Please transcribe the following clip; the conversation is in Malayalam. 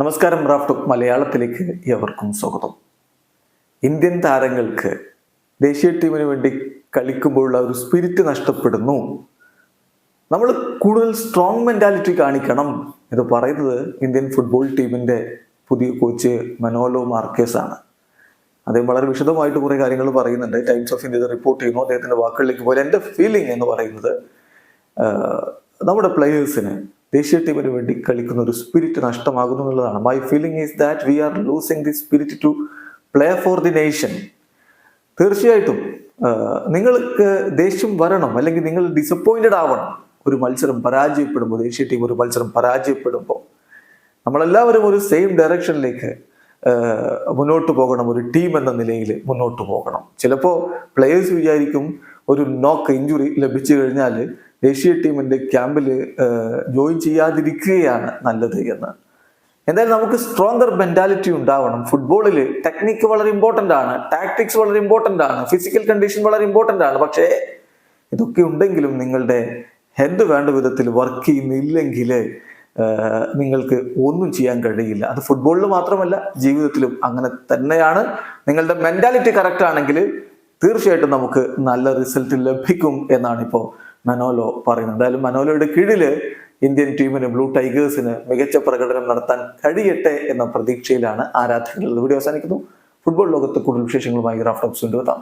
നമസ്കാരം റാഫ്റ്റോ മലയാളത്തിലേക്ക് എവർക്കും സ്വാഗതം. ഇന്ത്യൻ താരങ്ങൾക്ക് ദേശീയ ടീമിന് വേണ്ടി കളിക്കുമ്പോഴുള്ള ഒരു സ്പിരിറ്റ് നഷ്ടപ്പെടുന്നു. നമ്മൾ കൂടുതൽ സ്ട്രോങ് മെന്റാലിറ്റി കാണിക്കണം എന്ന് പറയുന്നത് ഇന്ത്യൻ ഫുട്ബോൾ ടീമിന്റെ പുതിയ കോച്ച് മനോലോ മാർക്കേസ് ആണ് അദ്ദേഹം വളരെ വിശദമായിട്ട് കുറേ കാര്യങ്ങൾ പറയുന്നുണ്ട്. ടൈംസ് ഓഫ് ഇന്ത്യ റിപ്പോർട്ട് ചെയ്യുന്നു. അദ്ദേഹത്തിന്റെ വാക്കുകളിലേക്ക് പോലെ എന്റെ ഫീലിംഗ് എന്ന് പറയുന്നത് നമ്മുടെ പ്ലെയേഴ്സിന് ദേശീയ ടീമിന് വേണ്ടി കളിക്കുന്ന ഒരു സ്പിരിറ്റ് നഷ്ടമാകുന്നു എന്നുള്ളതാണ്. My feeling is that we are losing the spirit to play for the nation തീർച്ചയായിട്ടും നിങ്ങൾക്ക് ദേഷ്യം വരണം അല്ലെങ്കിൽ നിങ്ങൾ ഡിസപ്പോയിന്റഡ് ആവണം. ഒരു മത്സരം പരാജയപ്പെടുമ്പോൾ ദേശീയ ടീം ഒരു മത്സരം പരാജയപ്പെടുമ്പോൾ നമ്മളെല്ലാവരും ഒരു സെയിം ഡയറക്ഷനിലേക്ക് മുന്നോട്ട് പോകണം. ഒരു ടീം എന്ന നിലയിൽ മുന്നോട്ട് പോകണം. ചിലപ്പോൾ പ്ലേയേഴ്സ് വിചാരിക്കും ഒരു നോക്ക് ഇഞ്ചുറി ലഭിച്ചു കഴിഞ്ഞാൽ ദേശീയ ടീമിന്റെ ക്യാമ്പിൽ ജോയിൻ ചെയ്യാതിരിക്കുകയാണ് നല്ലത് എന്ന്. എന്തായാലും നമുക്ക് സ്ട്രോങ്ങർ മെന്റാലിറ്റി ഉണ്ടാവണം. ഫുട്ബോളിൽ ടെക്നിക്ക് വളരെ ഇമ്പോർട്ടന്റ് ആണ്. ടാക്ടിക്സ് വളരെ ഇമ്പോർട്ടന്റ് ആണ്. ഫിസിക്കൽ കണ്ടീഷൻ വളരെ ഇമ്പോർട്ടന്റ് ആണ്. പക്ഷേ ഇതൊക്കെ ഉണ്ടെങ്കിലും നിങ്ങളുടെ ഹെഡ് വേണ്ട വിധത്തിൽ വർക്ക് ചെയ്യുന്നില്ലെങ്കിൽ നിങ്ങൾക്ക് ഒന്നും ചെയ്യാൻ കഴിയില്ല. അത് ഫുട്ബോളിൽ മാത്രമല്ല ജീവിതത്തിലും അങ്ങനെ തന്നെയാണ്. നിങ്ങളുടെ മെന്റാലിറ്റി കറക്റ്റ് ആണെങ്കിൽ തീർച്ചയായിട്ടും നമുക്ക് നല്ല റിസൾട്ട് ലഭിക്കും എന്നാണ് ഇപ്പോൾ മനോലോ പറയുന്നത്. എന്തായാലും മനോലോയുടെ കീഴിൽ ഇന്ത്യൻ ടീമിന് ബ്ലൂ ടൈഗേഴ്സിന് മികച്ച പ്രകടനം നടത്താൻ കഴിയട്ടെ എന്ന പ്രതീക്ഷയിലാണ് ആരാധകരുള്ളത് വീഡിയോ അവസാനിക്കുന്നു. ഫുട്ബോൾ ലോകത്ത് കൂടുതൽ വിശേഷങ്ങളുമായി റാഫ്റ്റോപ്സ് കൊണ്ടുവെത്താം